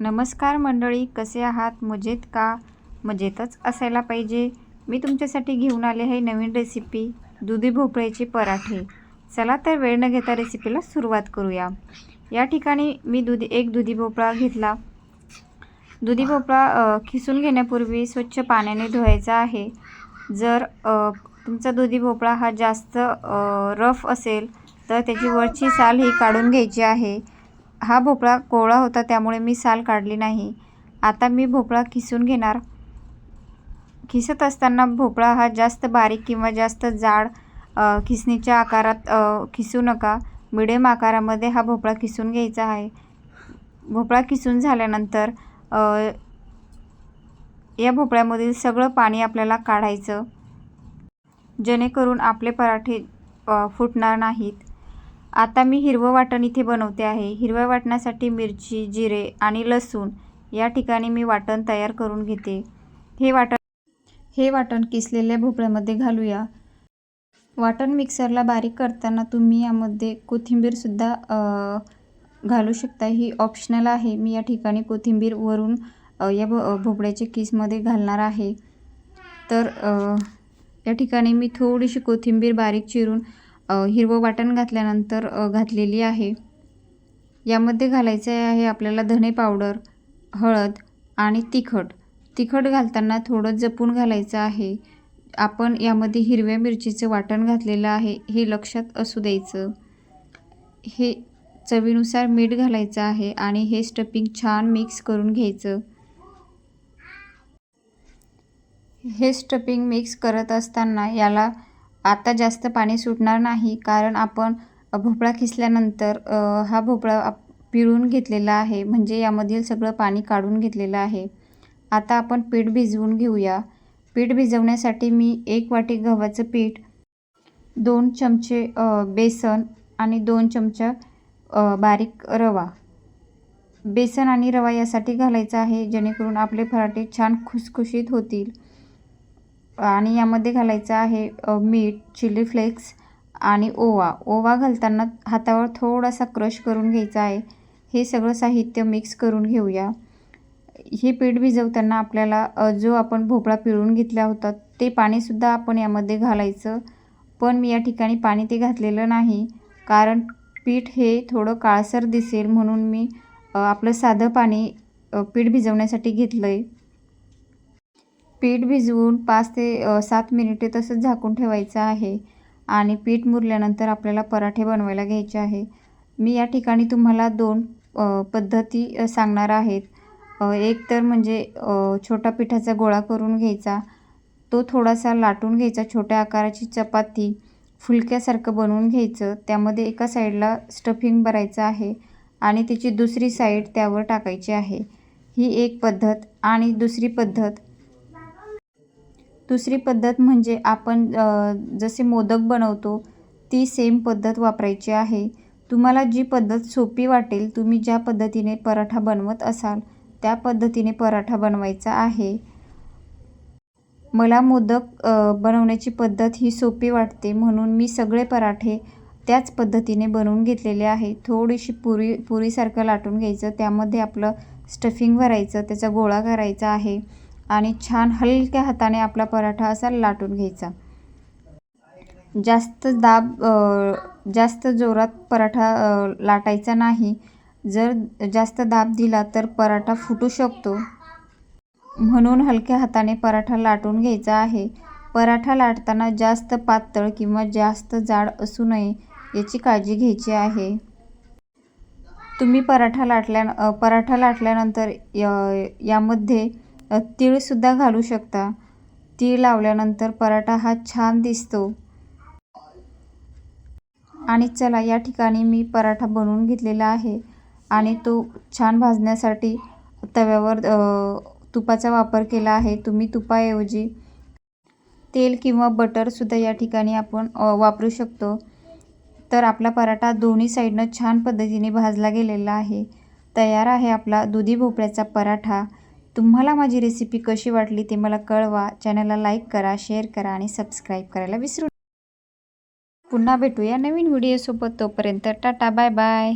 नमस्कार मंडळी कसे आहात? मजेत का? मजेतच असायला पाहिजे. मी तुमच्यासाठी घेऊन आले आहे नवीन रेसिपी दुधी भोपळ्याचे पराठे. चला तर वेळ न घेता रेसिपीला सुरुवात करूया. या ठिकाणी मी दुधी एक दुधी भोपळा घेतला. दुधी भोपळा खिसून घेण्यापूर्वी स्वच्छ पाण्याने धुवायचा आहे. जर तुमचा दुधी भोपळा हा जास्त रफ असेल तर त्याची वरची साल ही काढून घ्यायची आहे. हा भोपळा कोवळा होता त्यामुळे मी साल काढली नाही. आता मी भोपळा खिसून घेणार. खिसत असताना भोपळा हा जास्त बारीक किंवा जास्त जाड खिसणीच्या आकारात खिसू नका. मिडियम आकारामध्ये हा भोपळा खिसून घ्यायचा आहे. भोपळा खिसून झाल्यानंतर या भोपळ्यामधील सगळं पाणी आपल्याला काढायचं. जेणेकरून आपले पराठे फुटणार नाहीत. आता मी हिरवं वाटण इथे बनवते आहे. हिरव्या वाटणासाठी मिरची जिरे आणि लसूण या ठिकाणी मी वाटण तयार करून घेते. हे वाटण हे वाटण किसलेल्या भोपळ्यामध्ये घालूया. वाटण मिक्सरला बारीक करताना तुम्ही यामध्ये कोथिंबीरसुद्धा घालू शकता. ही ऑप्शनल आहे. मी या ठिकाणी कोथिंबीर वरून या भो भोपळ्याच्या किसमध्ये घालणार आहे. तर या ठिकाणी मी थोडीशी कोथिंबीर बारीक चिरून हिरवं वाटण घातल्यानंतर घातलेली आहे. यामध्ये घालायचं आहे आपल्याला धने पावडर हळद आणि तिखट. तिखट घालताना थोडं जपून घालायचं आहे. आपण यामध्ये हिरव्या मिरचीचं वाटण घातलेलं आहे हे लक्षात असू द्यायचं. हे चवीनुसार मीठ घालायचं आहे आणि हे स्टपिंग छान मिक्स करून घ्यायचं. हे स्टपिंग मिक्स करत असताना याला आता जास्त पाणी सुटणार नाही कारण आपण भोपळा खिसल्यानंतर हा भोपळा आप- पिळून घेतलेला आहे. म्हणजे यामधील सगळं पाणी काढून घेतलेलं आहे. आता आपण पीठ भिजवून घेऊया. पीठ भिजवण्यासाठी मी एक वाटी गव्हाचं पीठ दोन चमचे बेसन आणि दोन चमचा बारीक रवा. बेसन आणि रवा यासाठी घालायचा आहे जेणेकरून आपले पराठे छान खुसखुशीत होतील. आणि यामध्ये घालायचं आहे मीठ चिली फ्लेक्स आणि ओवा. ओवा घालताना हातावर थोडासा क्रश करून घ्यायचा आहे. हे सगळं साहित्य मिक्स करून घेऊया. हे पीठ भिजवताना आपल्याला जो आपण भोपळा पिळून घेतला होता ते पाणीसुद्धा आपण यामध्ये घालायचं. पण मी या ठिकाणी पाणी ते घातलेलं नाही कारण पीठ हे थोडं काळसर दिसेल म्हणून मी आपलं साधं पाणी पीठ भिजवण्यासाठी घेतलं आहे पीठ भिजवून पाच ते सात मिनिटे तसंच झाकून ठेवायचं आहे. आणि पीठ मुरल्यानंतर आपल्याला पराठे बनवायला घ्यायचे आहे. मी या ठिकाणी तुम्हाला दोन पद्धती सांगणार आहेत. एक तर म्हणजे छोटा पिठाचा गोळा करून घ्यायचा. तो थोडासा लाटून घ्यायचा छोट्या आकाराची चपाती फुलक्यासारखं बनवून घ्यायचं. त्यामध्ये एका साईडला स्टफिंग भरायचं आहे आणि त्याची दुसरी साईड त्यावर टाकायची आहे. ही एक पद्धत. आणि दुसरी पद्धत दुसरी पद्धत म्हणजे आपण जसे मोदक बनवतो ती सेम पद्धत वापरायची आहे. तुम्हाला जी पद्धत सोपी वाटेल तुम्ही ज्या पद्धतीने पराठा बनवत असाल त्या पद्धतीने पराठा बनवायचा आहे. मला मोदक बनवण्याची पद्धत ही सोपी वाटते म्हणून मी सगळे पराठे त्याच पद्धतीने बनवून घेतलेले आहे. थोडीशी पुरी पुरीसारखं लाटून घ्यायचं त्यामध्ये आपलं स्टफिंग भरायचं त्याचा गोळा करायचा आहे. आणि छान हलक्या हाताने आपला पराठा असा लाटून घ्यायचा. जास्त दाब जास्त जोरात पराठा लाटायचा नाही. जर जास्त दाब दिला तर पराठा फुटू शकतो. म्हणून हलक्या हाताने पराठा लाटून घ्यायचा आहे. पराठा लाटताना जास्त पातळ किंवा जास्त जाड असू नये याची काळजी घ्यायची आहे. तुम्ही पराठा लाटल्या पराठा लाटल्यानंतर य यामध्ये तीळसुद्धा घालू शकता. तीळ लावल्यानंतर पराठा हा छान दिसतो. आणि चला या ठिकाणी मी पराठा बनवून घेतलेला आहे आणि तो छान भाजण्यासाठी तव्यावर तुपाचा वापर केला आहे. तुम्ही तुपाऐवजी तेल किंवा बटरसुद्धा या ठिकाणी आपण वापरू शकतो. तर आपला पराठा दोन्ही साईडनं छान पद्धतीने भाजला गेलेला आहे. तयार आहे आपला दुधी भोपळ्याचा पराठा. तुम्हाला माझी रेसिपी कशी वाटली ते मला कळवा. चॅनलला लाईक करा शेअर करा आणि सबस्क्राईब करायला विसरू पुन्हा भेटूया नवीन व्हिडिओसोबत तोपर्यंत टाटा बाय बाय